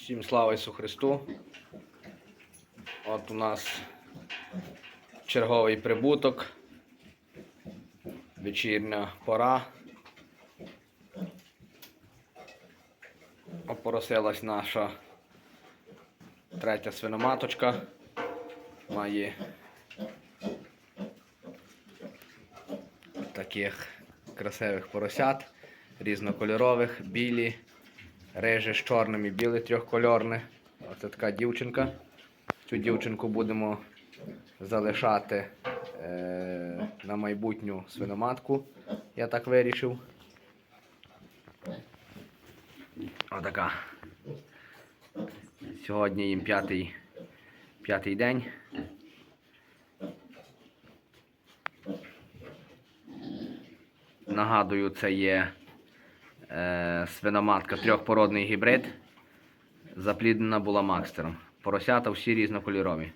Всім слава Ісу Христу. От у нас черговий прибуток. Вечірня пора. Опоросилась наша третя свиноматочка. Має таких красивих поросят, різнокольорових, білі, реже з чорним і біле трьохкольорне. Оце така дівчинка. Цю дівчинку будемо залишати е, на майбутню свиноматку. Я так вирішив. Отака. Сьогодні їм п'ятий, п'ятий день. Нагадую, це є е, свиноматка трьохпородний гібрид. Запліднена була макстером. Поросята всі різнокольорові.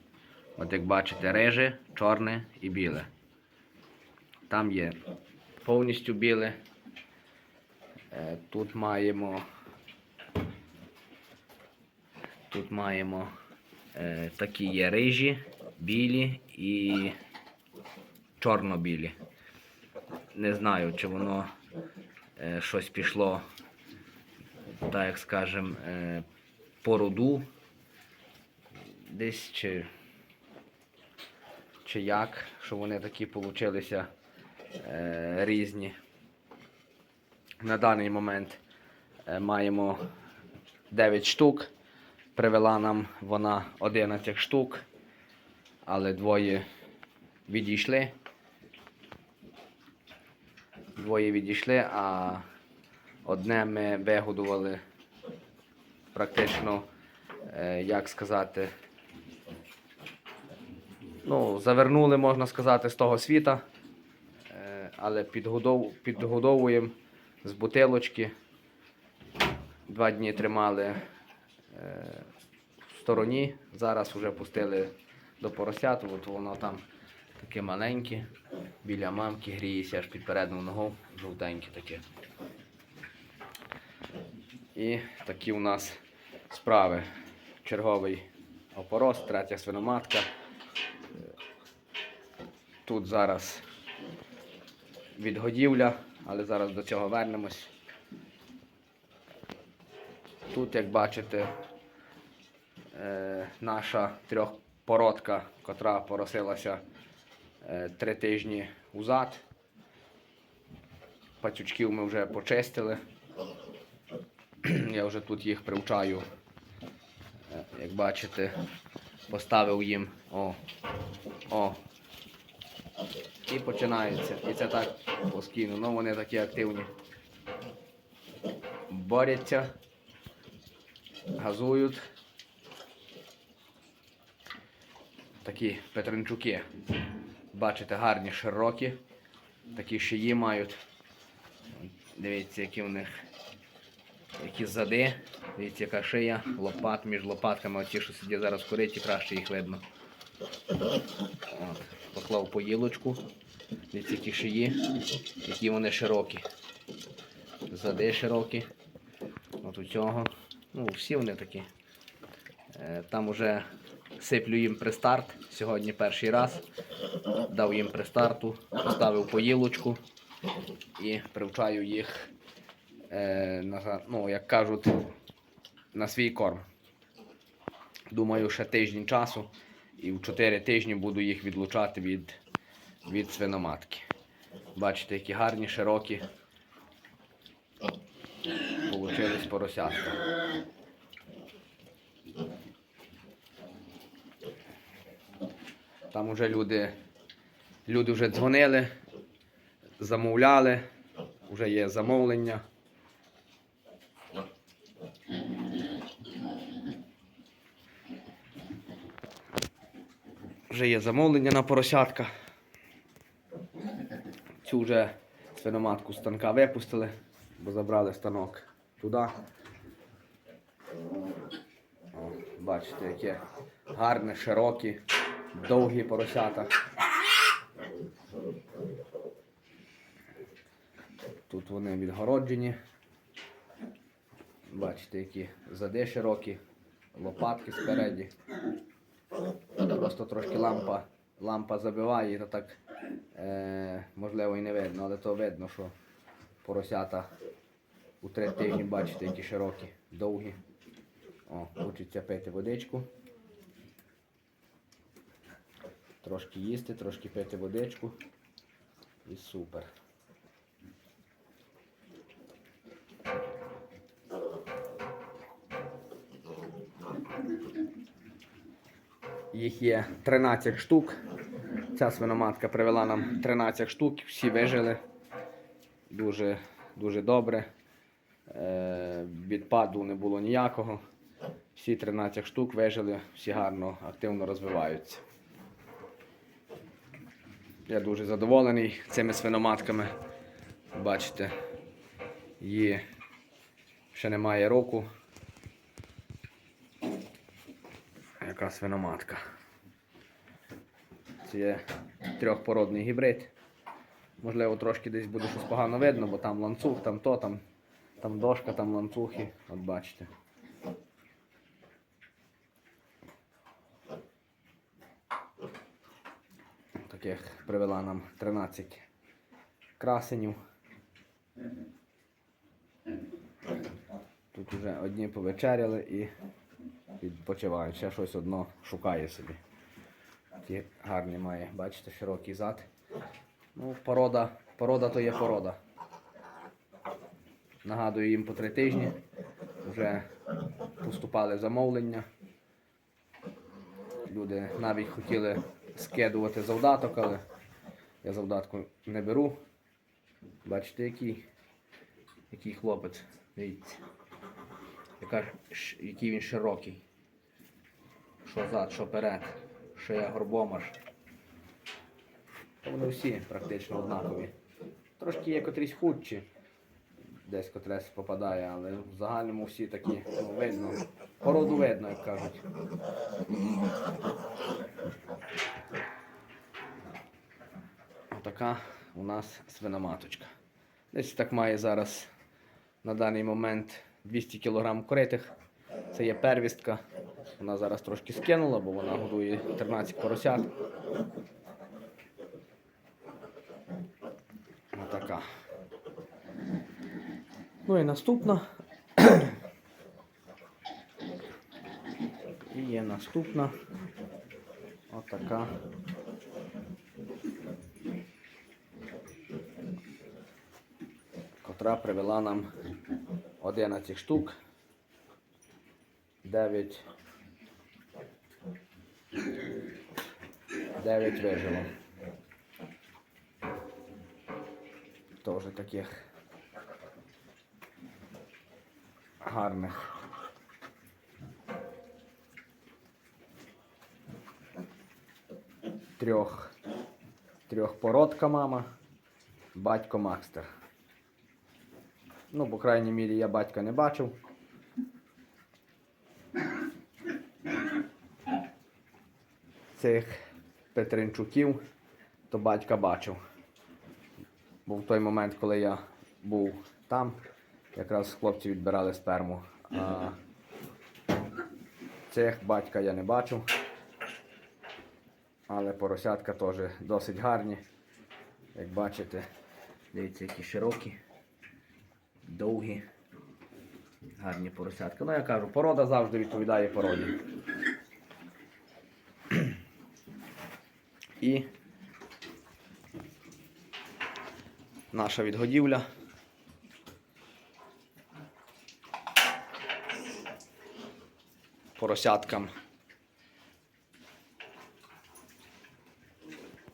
От як бачите, реже, чорне і біле. Там є повністю біле. Е, тут маємо. Тут маємо е, такі є рижі, білі і чорно-білі. Не знаю, чи воно щось пішло, так як скажем, е, по роду десь чи, чи як, що вони такі получилися е, різні. На даний момент е, маємо 9 штук. Привела нам вона 11 штук, але двоє відійшли. Двоє відійшли, а одне ми вигодували практично, е, як сказати, ну, завернули, можна сказати, з того світа, е, але підгодовуємо з бутилочки. Два дні тримали е, в стороні, зараз вже пустили до поросят, от воно там таке маленьке, біля мамки гріється аж під передню ногу, жовтеньке таке. І такі у нас справи. Черговий опорос, третя свиноматка. Тут зараз відгодівля, але зараз до цього вернемось. Тут, як бачите, е, наша трьохпородка, котра поросилася три тижні узад. Пацючків ми вже почистили. Я вже тут їх привчаю. Е, Як бачите, поставив їм о, о. І починається. І це так постійно. Ну вони такі активні. Борються, газують. Такі петренчуки. Бачите, гарні, широкі. Такі шиї мають. Дивіться, які в них які зади. Дивіться, яка шия, лопат між лопатками, оті, що сидять зараз в кориті, краще їх видно. От, поклав поїлочку. Дивіться, які шиї, які вони широкі. Зади широкі. От у цього. Ну, всі вони такі. Е, Там уже сиплю їм пристарт. Сьогодні перший раз. Дав їм пристарту, поставив поїлочку і привчаю їх, е, на, ну, як кажуть, на свій корм. Думаю, ще тиждень часу і в 4 тижні буду їх відлучати від, від свиноматки. Бачите, які гарні, широкі. Получились поросятка. Там уже люди, люди вже дзвонили, замовляли, вже є замовлення. Вже є замовлення на поросятка. Цю вже свиноматку станка випустили, бо забрали станок туди. Бачите, яке гарне, широкі, довгі поросята. Тут вони відгороджені. Бачите, які зади широкі, лопатки спереді. Просто трошки лампа, лампа забиває, то так е, можливо і не видно, але то видно, що поросята у три тижні, бачите, які широкі, довгі. О, хочеться пити водичку. Трошки їсти, трошки пити водичку. І супер. Їх є 13 штук. Ця свиноматка привела нам 13 штук, всі вижили. Дуже, дуже добре. Е, відпаду не було ніякого. Всі 13 штук вижили, всі гарно, активно розвиваються. Я дуже задоволений цими свиноматками. Бачите, її ще немає року. Яка свиноматка. Це є трьохпородний гібрид. Можливо, трошки десь буде щось погано видно, бо там ланцюг, там то, там, там дошка, там ланцюги. От бачите. Таких привела нам 13 красенів. Тут вже одні повечеряли і відпочивають. Ще щось одно шукає собі. Ті гарні має, бачите, широкий зад. Ну, порода, порода то є порода. Нагадую їм по три тижні. Вже поступали замовлення. Люди навіть хотіли скидувати завдаток, але я завдатку не беру. Бачите, який, який хлопець. Дивіться. Яка, який він широкий. Що зад, що перед, що я горбомаш. Та Вони всі практично однакові. Трошки є котрісь худші, десь котресь попадає, але в загальному всі такі, ну, видно. Породу видно, як кажуть. Отака у нас свиноматочка. Десь так має зараз на даний момент 200 кг критих. Це є первістка. Вона зараз трошки скинула, бо вона годує 13 поросят. Отака. Ну і наступна. І є наступна. Отака. Котра привела нам 11 штук. 9. 9 вижило. Тоже таких гарних. Трьох. Трьохпородка мама, батько Макстер. Ну, по крайній мірі, я батька не бачив. Цих Петринчуків, то батька бачив. Бо в той момент, коли я був там, якраз хлопці відбирали сперму. А цих батька я не бачив. Але поросятка теж досить гарні. Як бачите, дивіться, які широкі, довгі, гарні поросятка. Ну, я кажу, порода завжди відповідає породі. І наша відгодівля. Поросяткам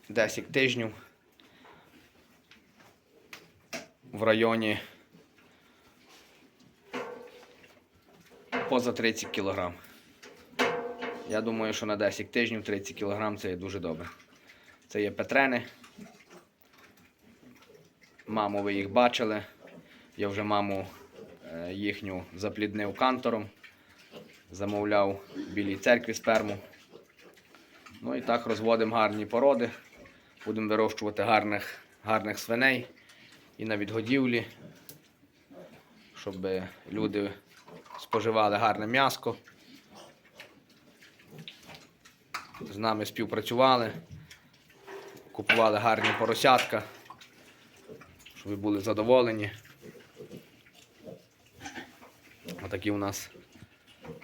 10 тижнів в районі поза 30 кг. Я думаю, що на 10 тижнів 30 кг це є дуже добре. Це є петрени. Маму ви їх бачили. Я вже маму е, їхню запліднив кантором. Замовляв в білій церкві сперму. Ну і так розводимо гарні породи. Будемо вирощувати гарних, гарних свиней і на відгодівлі, щоб люди споживали гарне м'яско, з нами співпрацювали, купували гарні поросятка, щоб ви були задоволені. Отакі у нас,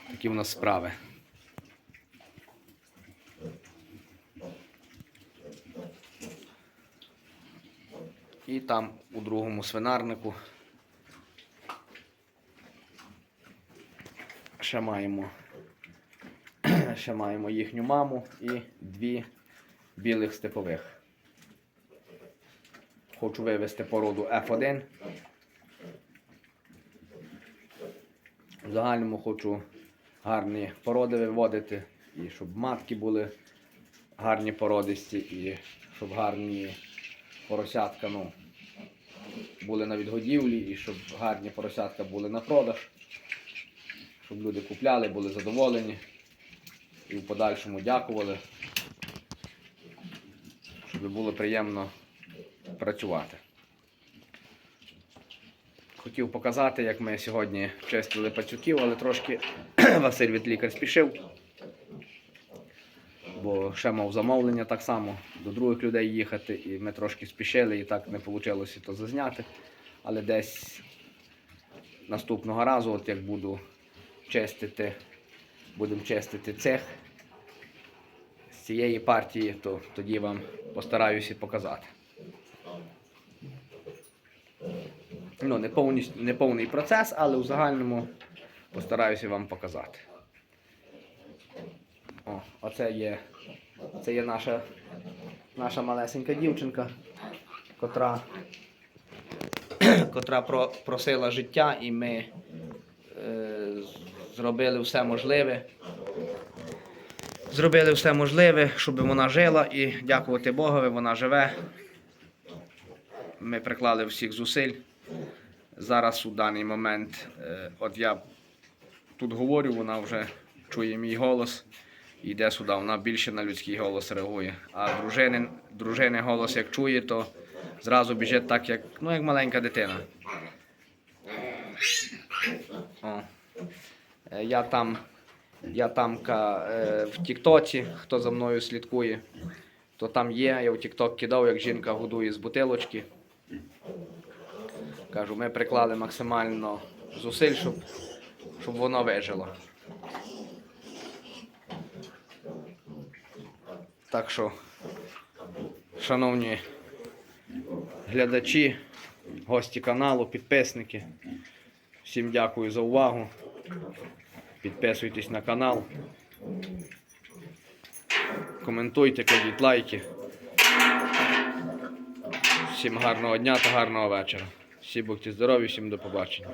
такі у нас справи. І там у другому свинарнику ще маємо, ще маємо їхню маму і дві білих степових. Хочу вивести породу F1. В загальному хочу гарні породи виводити, і щоб матки були гарні породисті, і щоб гарні поросятка ну, були на відгодівлі, і щоб гарні поросятка були на продаж, щоб люди купляли, були задоволені і в подальшому дякували, щоб було приємно працювати. Хотів показати, як ми сьогодні чистили пацюків, але трошки Василь від лікар спішив. Бо ще мав замовлення так само до других людей їхати, і ми трошки спішили, і так не вийшло то зазняти. Але десь наступного разу, от як буду чистити, будемо чистити цех з цієї партії, то тоді вам постараюся показати. Ну, не, повністю, не повний процес, але у загальному постараюся вам показати. О, оце є, це є наша, наша малесенька дівчинка, котра, котра про, просила життя, і ми е, зробили все можливе. Зробили все можливе, щоб вона жила і дякувати Богові, вона живе. Ми приклали всіх зусиль. Зараз у даний момент, е, от я тут говорю, вона вже чує мій голос і йде сюди. Вона більше на людський голос реагує. А дружини, дружини голос як чує, то зразу біжить так, як, ну, як маленька дитина. Е, Я там, я там е, в Тіктоці, хто за мною слідкує, то там є. Я в Тікток кидав, як жінка годує з бутилочки. Кажу, ми приклали максимально зусиль, щоб, щоб воно вижило. Так що, шановні глядачі, гості каналу, підписники, всім дякую за увагу. Підписуйтесь на канал. Коментуйте, кладіть лайки. Всім гарного дня та гарного вечора. Всі будьте здорові, всім до побачення.